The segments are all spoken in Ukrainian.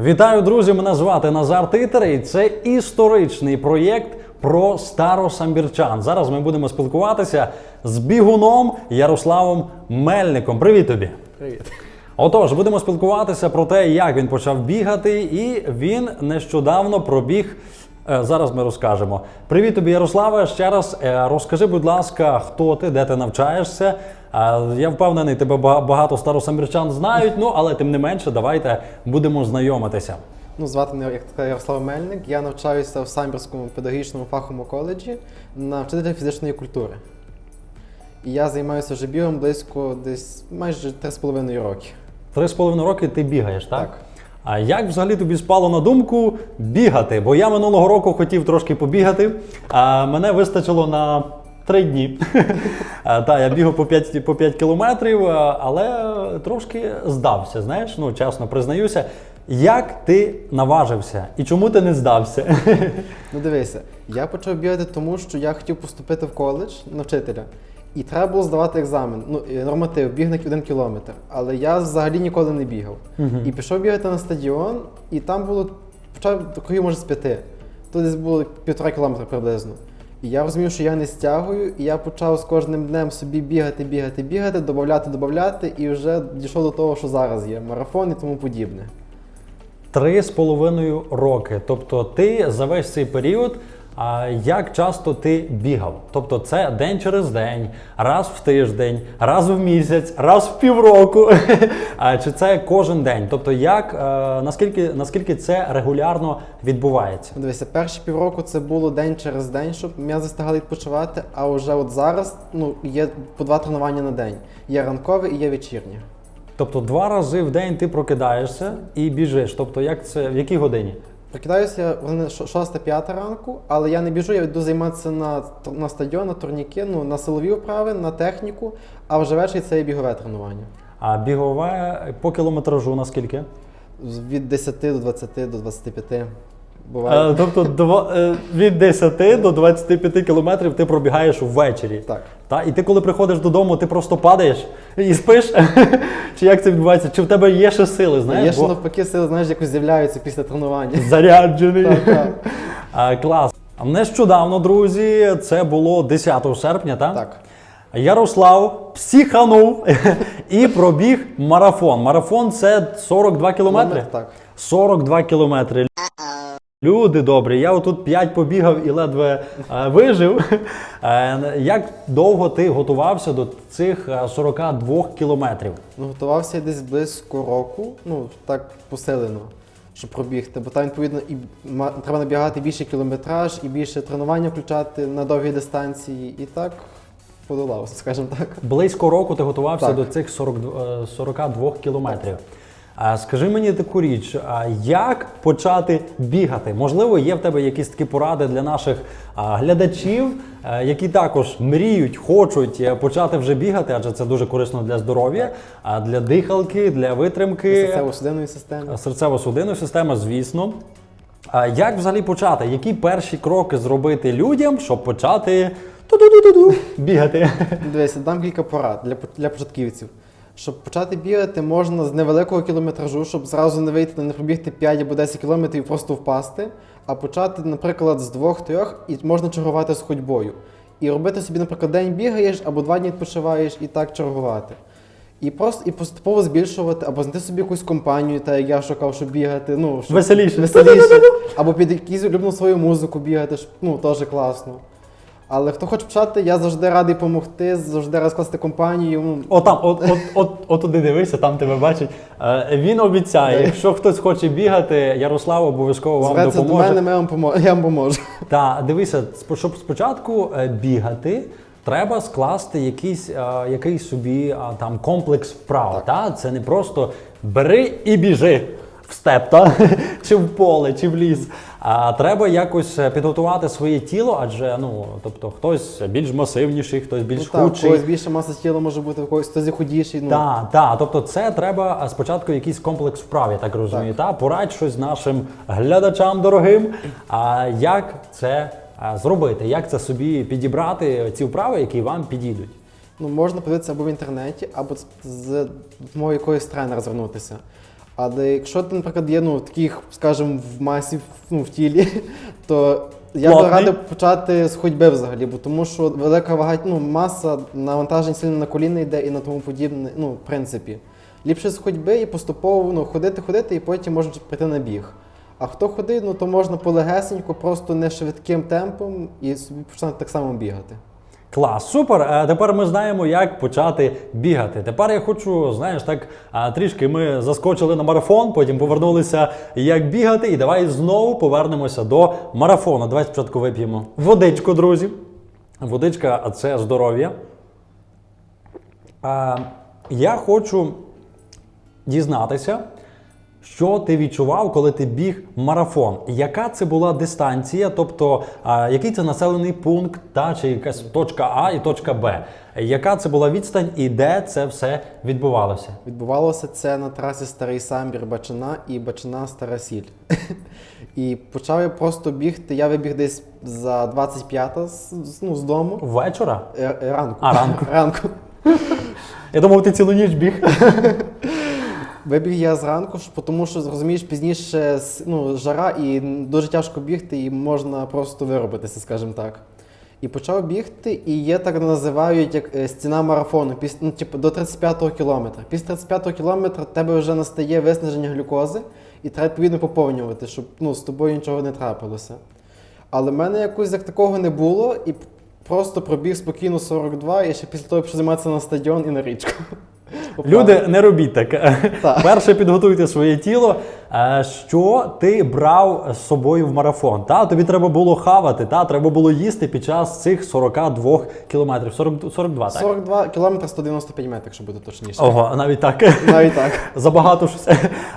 Вітаю, друзі! Мене звати Назар Титер, і це історичний проєкт про старосамбірчан. Зараз ми будемо спілкуватися з бігуном Ярославом Мельником. Привіт тобі! Привіт. Отож, будемо спілкуватися про те, як він почав бігати, і він нещодавно пробіг. Е, Зараз ми розкажемо. Привіт тобі, Ярославе. Ще раз е, розкажи, будь ласка, хто ти, де ти навчаєшся. Е, Я впевнений, тебе багато старосамбірчан знають, ну але тим не менше, давайте будемо знайомитися. Ну, звати мене як Ярослав Мельник. Я навчаюся в Самбірському педагогічному фаховому коледжі на вчителя фізичної культури. І я займаюся вже бігом близько десь майже 3,5 роки. Три з половиною роки ти бігаєш, так? Так. А як взагалі тобі спало на думку бігати? Бо я минулого року хотів трошки побігати, а мене вистачило на три дні. Та, я бігав по 5, по 5 кілометрів, але трошки здався, знаєш, ну чесно признаюся. Як ти наважився і чому ти не здався? Ну дивися, я почав бігати тому, що я хотів поступити в коледж на вчителя. І треба було здавати екзамен. Ну, норматив, біг на один кілометр. Але я взагалі ніколи не бігав. І пішов бігати на стадіон, і там було почав кругів, може, з п'яти. То десь було півтора кілометра приблизно. І я розумів, що я не стягую, і я почав з кожним днем собі бігати, бігати, бігати, додати, додати, і вже дійшов до того, що зараз є марафон і тому подібне. Три з половиною роки. Тобто, ти за весь цей період. А як часто ти бігав? Тобто це день через день, раз в тиждень, раз в місяць, раз в півроку. А чи це кожен день? Тобто, як е, наскільки наскільки це регулярно відбувається? Дивися, перші півроку це було день через день, щоб м'язи встигали відпочивати, а вже от зараз ну, є по два тренування на день. Є ранкове і є вечірнє. Тобто, два рази в день ти прокидаєшся і біжиш. Тобто, як це в якій годині? Прокидаюся вони 6-5 ранку, але я не біжу, я йду займатися на, на стадіон, на турніки, ну, на силові вправи, на техніку, а вже ввечері це і бігове тренування. А бігове по кілометражу наскільки? Від 10 до 20 до 25. Буває. Е, тобто дво- е, від 10 до 25 кілометрів ти пробігаєш ввечері. Так. Та? І ти, коли приходиш додому, ти просто падаєш і спиш. Чи як це відбувається? Чи в тебе є ще сили? Знаєш? Є ще Бо навпаки сили, знаєш, якось з'являються після тренування. заряджений. Так. А, клас. А Нещодавно, друзі, це було 10 серпня, так? Так. Ярослав психанув і пробіг марафон. Марафон це 42 кілометри. Так. 42 кілометри. Люди добрі, я отут 5 побігав і ледве е, вижив. Е, як довго ти готувався до цих е, 42 кілометрів? Ну, готувався я десь близько року, ну так посилено, щоб пробігти. Бо там відповідно і треба набігати більше кілометраж, і більше тренування включати на довгі дистанції. І так подолався, скажімо так. Близько року ти готувався Так. до цих 42, е, 42 кілометрів. А скажи мені таку річ, а як почати бігати? Можливо, є в тебе якісь такі поради для наших глядачів, е, які також мріють, хочуть е, почати вже бігати, адже це дуже корисно для здоров'я, а для дихалки, для витримки. Серцево-судинної системи. Серцево-судинної системи, звісно. А як взагалі почати? Які перші кроки зробити людям, щоб почати ту-ду-ду-ду-ду бігати? Дивися, дам кілька порад для, для початківців. Щоб почати бігати, можна з невеликого кілометражу, щоб зразу не вийти, не пробігти 5 або 10 кілометрів і просто впасти, а почати, наприклад, з двох-трьох і можна чергувати з ходьбою. І робити собі, наприклад, день бігаєш або два дні відпочиваєш і так чергувати. І просто і поступово збільшувати, або знайти собі якусь компанію, та як я шукав, щоб бігати. Ну, щоб Веселіше. веселіше. Або під якусь улюблену свою музику бігати, щоб, ну, теж класно. Але хто хоче почати, я завжди радий допомогти, завжди розкласти компанію. О, там, от, от, от, от туди дивися, там тебе бачать. Е, він обіцяє, якщо хтось хоче бігати, Ярослав обов'язково вам Звернеться до допоможе. мене, ми вам помо- я вам поможу. Та дивися, спо- щоб спочатку е, бігати, треба скласти якийсь, е, якийсь собі е, там комплекс вправ. Та? Це не просто бери і біжи в степ, та? чи в поле, чи в ліс. А треба якось е, підготувати своє тіло, адже ну, тобто, хтось більш масивніший, хтось більш Ну, худший. когось більше маса тіла може бути, у когось хтось худіший. Ну, Так, так. Тобто, це треба спочатку якийсь комплекс вправ, я так розумію. Та порадь щось нашим глядачам дорогим. А як це зробити? Як це собі підібрати ці вправи, які вам підійдуть? ну, можна подивитися або в інтернеті, або з- з допомогою якогось тренера звернутися. Але якщо ти, наприклад, є ну, таких, скажімо, в масі ну, в тілі, то я би Плотний. радив почати з ходьби взагалі, бо тому що велика вага, ну, маса навантажень сильно на коліна йде і на тому подібне, ну, в принципі. Ліпше з ходьби і поступово ну, ходити, ходити, і потім можна прийти на біг. А хто ходить, ну то можна полегесенько, просто не швидким темпом і собі починати так само бігати. Клас, супер. Е, Тепер ми знаємо, як почати бігати. Тепер я хочу, знаєш, так трішки ми заскочили на марафон, потім повернулися, як бігати, і давай знову повернемося до марафону. Давай спочатку вип'ємо водичку, друзі. Водичка це здоров'я. Я хочу дізнатися, що ти відчував, коли ти біг марафон? Яка це була дистанція? Тобто, а, який це населений пункт, та чи якась точка А і точка Б? Яка це була відстань і де це все відбувалося? Відбувалося це на трасі Старий Самбір Бачина і Бачина Стара Сіль. І почав я просто бігти. Я вибіг десь за 25 з, з- ну, з дому. Вечора? Е, е, Ранку. А, ранку. ранку. Я думав, ти цілу ніч біг. Вибіг я зранку, тому що розумієш, пізніше ну, жара і дуже тяжко бігти, і можна просто виробитися, скажімо так. І почав бігти, і є так називають як е, стіна марафону, піс, ну, типу, до 35-го кілометра. Після 35-го кілометра тебе вже настає виснаження глюкози, і треба відповідно поповнювати, щоб ну, з тобою нічого не трапилося. Але в мене якось як такого не було, і просто пробіг спокійно 42, і ще після того пішов займатися на стадіон і на річку. Люди, не робіть так. Так. Перше підготуйте своє тіло. Е, Що ти брав з собою в марафон? Та тобі треба було хавати, та треба було їсти під час цих 42 кілометрів. 40, 42, так? 42 кілометри 195 метрів, якщо бути точніше. Ого, навіть так. Навіть так. Забагато щось,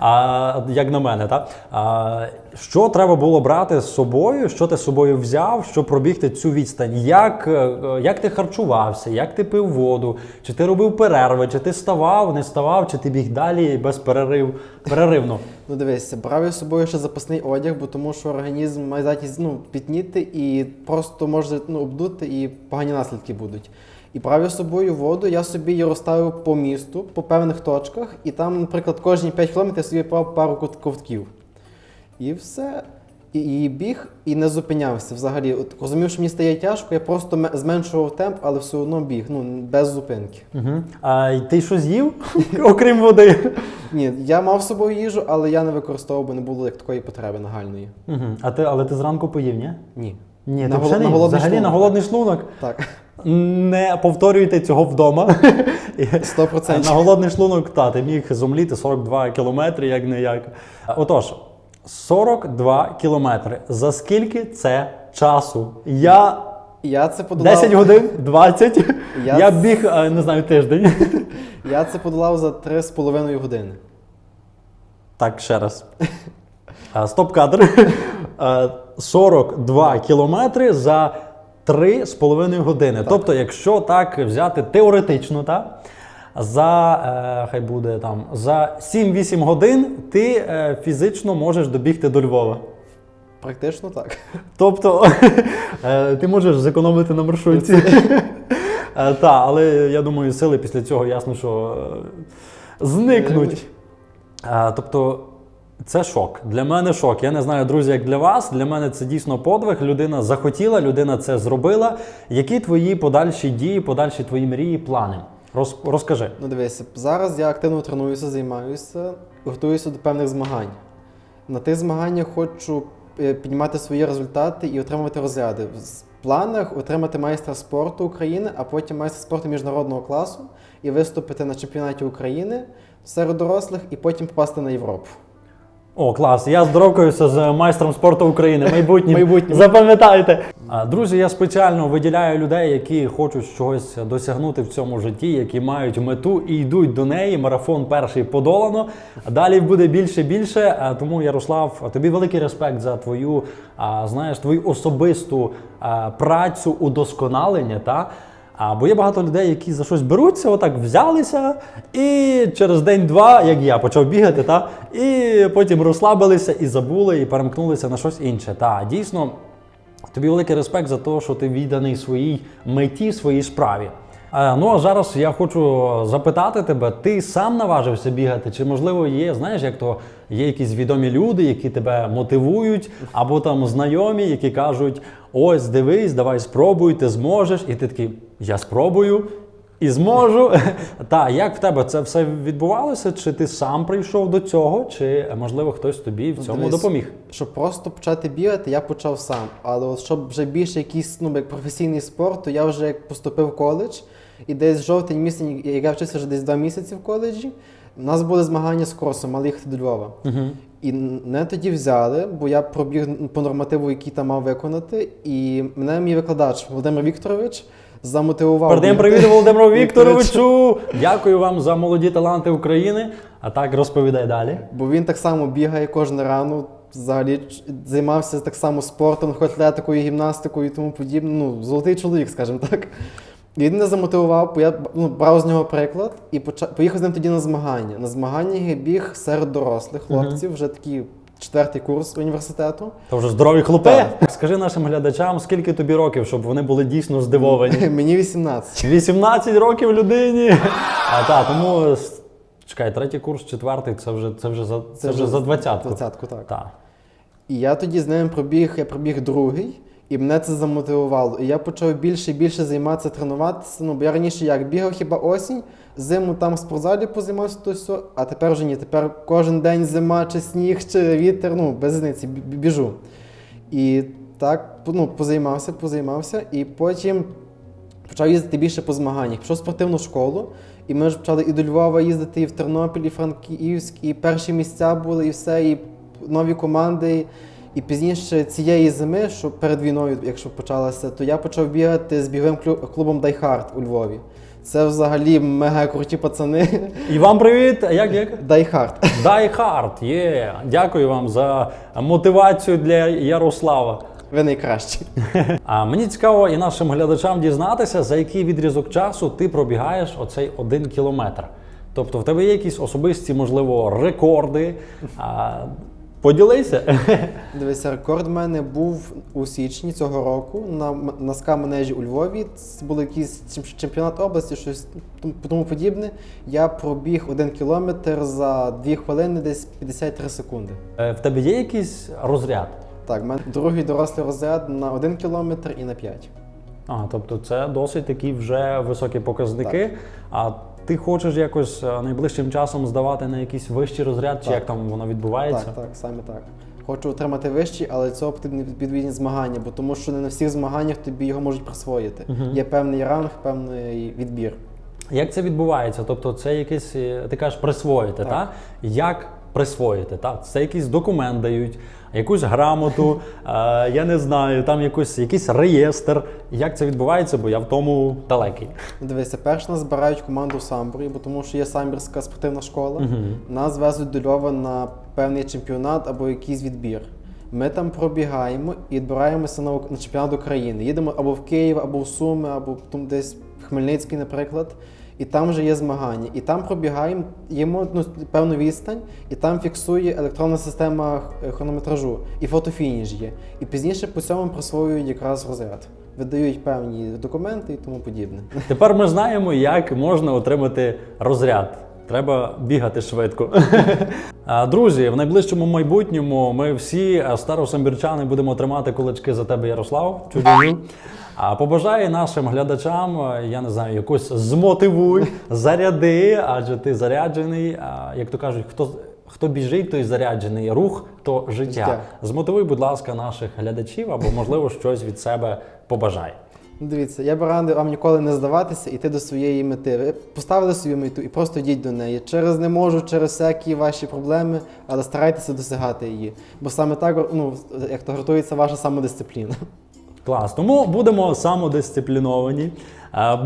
а, як на мене, так? А, що треба було брати з собою? Що ти з собою взяв, щоб пробігти цю відстань? Як, е, як ти харчувався, як ти пив воду? Чи ти робив перерви, чи ти ставав, не ставав, чи ти біг далі без перерив, переривно? Ну дивися, брав я з собою ще запасний одяг, бо тому що організм має здатність ну, пітніти і просто може ну, обдути і погані наслідки будуть. І брав я з собою воду, я собі її розставив по місту, по певних точках, і там, наприклад, кожні 5 кілометрів я собі брав пару ковтків. І все. І, і біг, і не зупинявся взагалі. От розумів, що мені стає тяжко, я просто ме- зменшував темп, але все одно біг, ну без зупинки. Угу. А ти що з'їв, окрім води? Ні, я мав з собою їжу, але я не використовував, бо не було як такої потреби нагальної. Угу. А ти, але ти зранку поїв, ні? Ні. Ні, На ти гол- на голодний взагалі на шлунок. голодний шлунок. Так, Не повторюйте цього вдома. 100%. На голодний шлунок, та, ти міг зумліти 42 кілометри, як не як. Отож, 42 кілометри. За скільки це часу? Я Я це подолав. 10 годин, 20. Я, Я- біг, е, не знаю, тиждень. Я це подолав за 3,5 години. Так, ще раз. А, Стоп-кадр. Е, 42 кілометри за 3,5 години. Тобто, якщо так взяти теоретично, та, за, е, хай буде там, за 7-8 годин ти е, фізично можеш добігти до Львова. Практично так. Тобто е, ти можеш зекономити на маршрутці. Е, Та, але я думаю, сили після цього ясно, що зникнуть. Тобто, це шок. Для мене шок. Я не знаю, друзі, як для вас. Для мене це дійсно подвиг. Людина захотіла, людина це зробила. Які твої подальші дії, подальші твої мрії, плани? Роз, розкажи. Ну дивися, зараз я активно тренуюся, займаюся, готуюся до певних змагань. На тих змаганнях хочу е, піднімати свої результати і отримувати розряди. В планах отримати майстра спорту України, а потім майстра спорту міжнародного класу і виступити на чемпіонаті України серед дорослих, і потім попасти на Європу. О, клас! Я здоровкаюся з майстром спорту України. Майбутнім. Майбутнім. Запам'ятайте. Друзі, я спеціально виділяю людей, які хочуть чогось досягнути в цьому житті, які мають мету і йдуть до неї. Марафон перший подолано. Далі буде більше більше. Тому, Ярослав, тобі великий респект за твою, знаєш, твою особисту працю удосконалення. Та? А, бо є багато людей, які за щось беруться, отак взялися, і через день-два, як я, почав бігати, та, і потім розслабилися і забули, і перемкнулися на щось інше. Та, дійсно, тобі великий респект за те, що ти відданий своїй меті, своїй справі. Е, Ну а зараз я хочу запитати тебе: ти сам наважився бігати? Чи можливо є, знаєш, як то є якісь відомі люди, які тебе мотивують, або там знайомі, які кажуть: ось дивись, давай спробуй, ти зможеш, і ти такий, я спробую. І зможу. Та як в тебе це все відбувалося? Чи ти сам прийшов до цього, чи можливо хтось тобі в цьому Дивись, допоміг? Щоб просто почати бігати, я почав сам. Але от щоб вже більше якийсь ну, як професійний спорт, то я вже як поступив в коледж, і десь жовтень місяць, як я вчився вже десь два місяці в коледжі, у нас були змагання з кросом, мали їхати до Львова. І мене тоді взяли, бо я пробіг по нормативу, який там мав виконати. І мене мій викладач Володимир Вікторович замотивував. Передаємо привіт Володимиру Вікторовичу. Дякую вам за молоді таланти України. А так розповідай далі. Бо він так само бігає кожен ранок, взагалі займався так само спортом, атлетикою, гімнастикою і тому подібне. Ну, золотий чоловік, скажімо так. І він мене замотивував, бо я ну, брав з нього приклад і почав, поїхав з ним тоді на змагання. На змагання я біг серед дорослих хлопців, вже такий четвертий курс університету. То вже здорові хлопець. Скажи нашим глядачам, скільки тобі років, щоб вони були дійсно здивовані. Мені 18. 18 років людині. А так, тому чекай, третій курс, четвертий, це вже це вже за це, вже за двадцятку. Двадцятку, так. Так. І я тоді з ним пробіг, я пробіг другий, і мене це замотивувало. І я почав більше і більше займатися, тренуватися. Ну, бо я раніше як бігав хіба осінь, зиму там в спортзалі позаймався, то все, а тепер вже ні. Тепер кожен день зима, чи сніг, чи вітер, ну, без різниці, бі- бі- біжу. І так ну, позаймався, позаймався, і потім почав їздити більше по змаганнях. Пішов в спортивну школу, і ми вже почали і до Львова їздити, і в Тернопіль, і Франківськ, і перші місця були, і все, і нові команди. І пізніше цієї зими, що перед війною, якщо почалася, то я почав бігати з біговим клубом Hard у Львові. Це взагалі мега круті пацани. І вам привіт. Як як? Die Hard, є. Дякую вам за мотивацію для Ярослава. Ви найкращі. А мені цікаво і нашим глядачам дізнатися, за який відрізок часу ти пробігаєш оцей один кілометр. Тобто, в тебе є якісь особисті, можливо, рекорди. А, поділися. Дивися, рекорд в мене був у січні цього року на, на ска-манежі у Львові. Це був якийсь чемпіонат області, щось тому- подібне. Я пробіг один кілометр за 2 хвилини, десь 53 секунди. Е, В тебе є якийсь розряд? Так, в мене другий дорослий розряд на 1 кілометр і на 5. А, тобто це досить такі вже високі показники. А ти хочеш якось е, найближчим часом здавати на якийсь вищий розряд, чи як там воно відбувається? Так, так, саме так. Хочу отримати вищий, але для цього потрібні відповідні змагання, бо тому що не на всіх змаганнях тобі його можуть присвоїти. Є певний ранг, певний відбір. Як це відбувається? Тобто, це якийсь, е, ти кажеш, присвоїти, так? Так. Як присвоїти? Так? Це якийсь документ дають, якусь грамоту, е, я не знаю, там якусь, якийсь реєстр. Як це відбувається, бо я в тому далекий. Дивися, перш нас збирають команду в Самборі, бо тому що є самбірська спортивна школа. Нас везуть до Львова на певний чемпіонат або якийсь відбір. Ми там пробігаємо і відбираємося на, на чемпіонат України. Їдемо або в Київ, або в Суми, або там десь в Хмельницький, наприклад. І там вже є змагання. І там пробігаємо, їмо ну, певну відстань, і там фіксує електронна система хронометражу, і фотофініш є. І пізніше по цьому присвоюють якраз розряд. Видають певні документи і тому подібне. Тепер ми знаємо, як можна отримати розряд. Треба бігати швидко. Друзі, в найближчому майбутньому ми всі старосамбірчани будемо тримати кулачки за тебе, Ярослав. Чудові. А побажаю нашим глядачам, я не знаю, якось змотивуй, заряди, адже ти заряджений. Як то кажуть, хто. Хто біжить, той заряджений рух, то життя. Змотивуй, будь ласка, наших глядачів або, можливо, щось від себе побажай. Дивіться, я б радив вам ніколи не здаватися, іти до своєї мети. Ви поставили свою мету і просто йдіть до неї. Через не можу, через всякі ваші проблеми, але старайтеся досягати її. Бо саме так, ну, як то гартується ваша самодисципліна. Клас. Тому будемо самодисципліновані,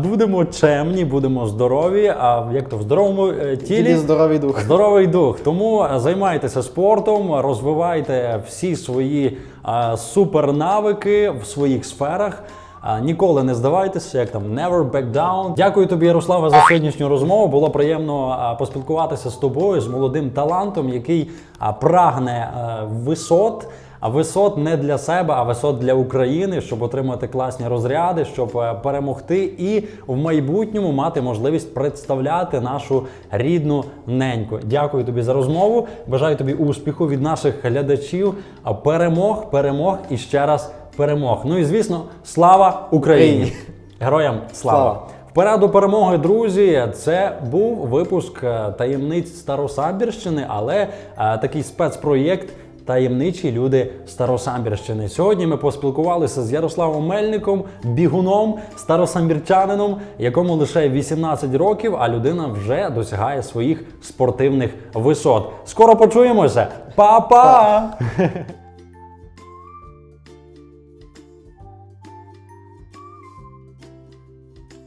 будемо чемні, будемо здорові. А як то в здоровому е, Тільки тілі здоровий дух. здоровий дух. Тому е, займайтеся спортом, розвивайте всі свої супернавики в своїх сферах. Ніколи не здавайтеся, як там never back down. Дякую тобі, Ярослава, за сьогоднішню розмову. Було приємно поспілкуватися з тобою, з молодим талантом, який прагне висот. А висот не для себе, а висот для України, щоб отримати класні розряди, щоб е, перемогти і в майбутньому мати можливість представляти нашу рідну неньку. Дякую тобі за розмову. Бажаю тобі успіху від наших глядачів. А Перемог, перемог і ще раз перемог. Ну і звісно, слава Україні! Героям слава! Слава! Вперед до перемоги, друзі. Це був випуск е, таємниць Старосамбірщини, але е, такий спецпроєкт. Таємничі люди Старосамбірщини. Сьогодні ми поспілкувалися з Ярославом Мельником, бігуном, старосамбірчанином, якому лише 18 років, а людина вже досягає своїх спортивних висот. Скоро почуємося. Па-па!